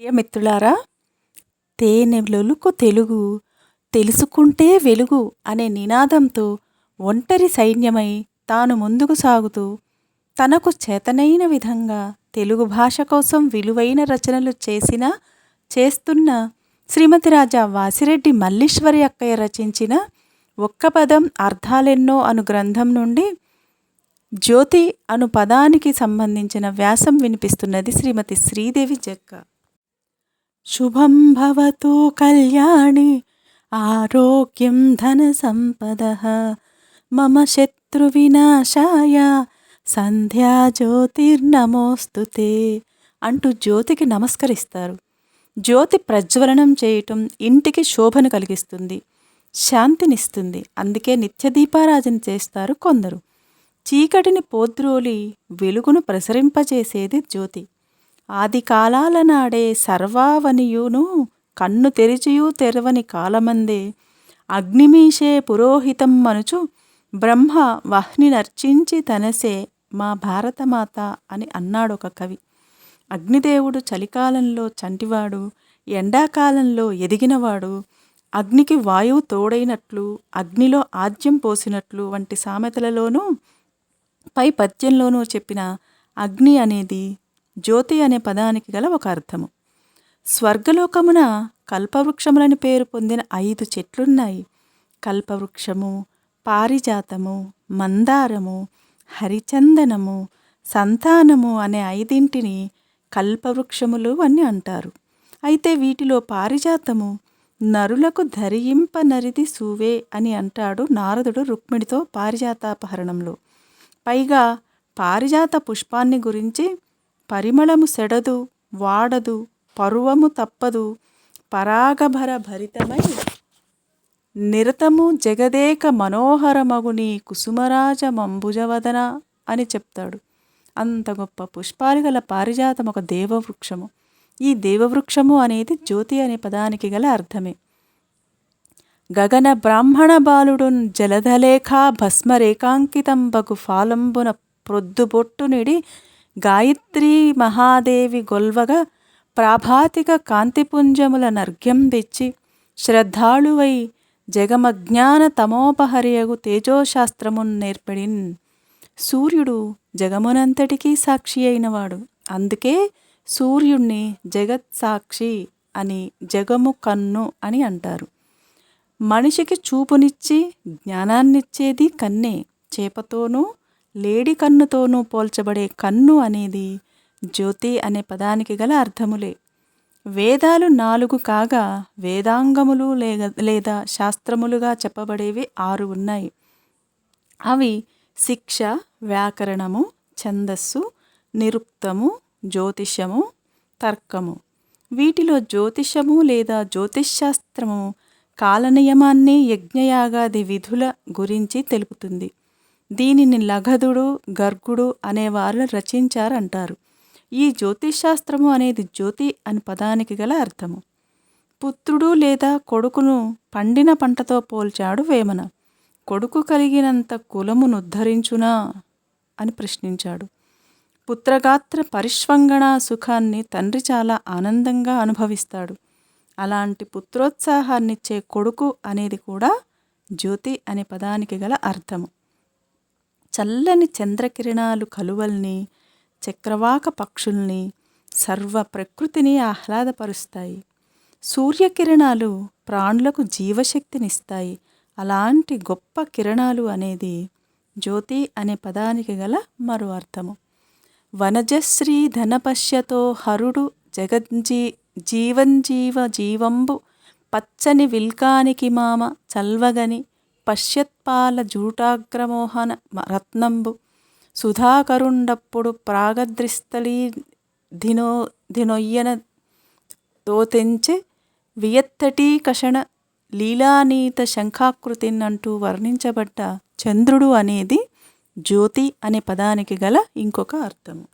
ప్రియమిత్రులారా తేనె లొలుకు తెలుగు తెలుసుకుంటే వెలుగు అనే నినాదంతో ఒంటరి సైన్యమై తాను ముందుకు సాగుతూ తనకు చేతనైన విధంగా తెలుగు భాష కోసం విలువైన రచనలు చేసిన చేస్తున్న శ్రీమతి రాజా వాసిరెడ్డి మల్లీశ్వరి అక్కయ్య రచించిన ఒక్క పదం అర్థాలెన్నో అను గ్రంథం నుండి జ్యోతి అను పదానికి సంబంధించిన వ్యాసం వినిపిస్తున్నది శ్రీమతి శ్రీదేవి జక్క. శుభం భవతు కళ్యాణి ఆరోగ్యం ధన సంపద మమ శత్రు వినాశాయ సంధ్యా జ్యోతిర్నమోస్తు అంటూ జ్యోతికి నమస్కరిస్తారు. జ్యోతి ప్రజ్వలనం చేయటం ఇంటికి శోభను కలిగిస్తుంది శాంతినిస్తుంది. అందుకే నిత్య దీపారాజన చేస్తారు కొందరు. చీకటిని పోద్రోలి వెలుగును ప్రసరింపజేసేది జ్యోతి. ఆది కాలాల నాడే సర్వావనియును కన్ను తెరిచియు తెరవని కాలమందే. అగ్నిమీషే పురోహితం మనుచు బ్రహ్మ వహ్ని నర్చించి తనసే మా భారతమాత అని అన్నాడు ఒక కవి. అగ్నిదేవుడు చలికాలంలో చంటివాడు ఎండాకాలంలో ఎదిగినవాడు అగ్నికి వాయువు తోడైనట్లు అగ్నిలో ఆద్యం పోసినట్లు వంటి సామెతలలోనూ పై పద్యంలోనూ చెప్పిన అగ్ని అనేది జ్యోతి అనే పదానికి గల ఒక అర్థము. స్వర్గలోకమున కల్పవృక్షములని పేరు పొందిన ఐదు చెట్లున్నాయి. కల్పవృక్షము పారిజాతము మందారము హరిచందనము సంతానము అనే ఐదింటిని కల్పవృక్షములు అని అంటారు. అయితే వీటిలో పారిజాతము నరులకు ధరింప నరిది సూవే అని అంటాడు నారదుడు రుక్మిణితో పారిజాతాపహరణంలో. పైగా పారిజాత పుష్పాన్ని గురించి పరిమళము సెడదు వాడదు పరువము తప్పదు పరాగభర భరితమై నిరతము జగదేక మనోహరమగుని కుసుమరాజ మంబుజవదన అని చెప్తాడు. అంత గొప్ప పుష్పాలు గల పారిజాతం ఒక దేవవృక్షము. ఈ దేవవృక్షము అనేది జ్యోతి అనే పదానికి గల అర్థమే. గగన బ్రాహ్మణ బాలుడున్ జలధలేఖా భస్మరేకాంకితం బగు ఫాలంబున ప్రొద్దుబొట్టునిడి గాయత్రీ మహాదేవి గొల్వగా ప్రాభాతిక కాంతిపుంజముల నర్ఘ్యం తెచ్చి శ్రద్ధాళువై జగమజ్ఞాన తమోపహరియగు తేజోశాస్త్రమున్ నేర్పడిన్. సూర్యుడు జగమునంతటికీ సాక్షి అయినవాడు. అందుకే సూర్యుణ్ణి జగత్ సాక్షి అని జగము కన్ను అని అంటారు. మనిషికి చూపునిచ్చి జ్ఞానాన్నిచ్చేది కన్నే చేపతోనూ లేడి కన్నుతోనూ పోల్చబడే కన్ను అనేది జ్యోతి అనే పదానికి గల అర్థములే. వేదాలు నాలుగు కాగా వేదాంగములు లేదా శాస్త్రములుగా చెప్పబడేవి ఆరు ఉన్నాయి. అవి శిక్ష వ్యాకరణము ఛందస్సు నిరుక్తము జ్యోతిషము తర్కము. వీటిలో జ్యోతిషము లేదా జ్యోతిష్శాస్త్రము కాలనియమాన్ని యజ్ఞయాగాది విధుల గురించి తెలుపుతుంది. దీనిని లగధుడు గర్గుడు అనేవారు రచించారంటారు. ఈ జ్యోతిష్శాస్త్రము అనేది జ్యోతి అని పదానికి గల అర్థము. పుత్రుడు లేదా కొడుకును పండిన పంటతో పోల్చాడు వేమన. కొడుకు కలిగినంత కులమునుద్ధరించునా అని ప్రశ్నించాడు. పుత్రగాత్ర పరిష్వంగణ సుఖాన్ని తండ్రి చాలా ఆనందంగా అనుభవిస్తాడు. అలాంటి పుత్రోత్సాహాన్నిచ్చే కొడుకు అనేది కూడా జ్యోతి అనే పదానికి గల అర్థము. చల్లని చంద్రకిరణాలు కలువల్ని చక్రవాక పక్షుల్ని సర్వ ప్రకృతిని ఆహ్లాదపరుస్తాయి. సూర్యకిరణాలు ప్రాణులకు జీవశక్తినిస్తాయి. అలాంటి గొప్ప కిరణాలు అనేది జ్యోతి అనే పదానికి గల మరో అర్థము. వనజశ్రీ ధనపశ్యతో హరుడు జగజ్జీ జీవంజీవ జీవంబు పచ్చని విల్కానికి మామ చల్వగని పశ్యత్పాల జూటాగ్రమోహన రత్నంబు. సుధాకరుండప్పుడు ప్రాగద్రిస్థలీ దినో దినొయ్యన తోతెంచె వియత్తటీకషణ లీలానీత శంఖాకృతిన్ అంటూ వర్ణించబడ్డ చంద్రుడు అనేది జ్యోతి అనే పదానికి గల ఇంకొక అర్థము.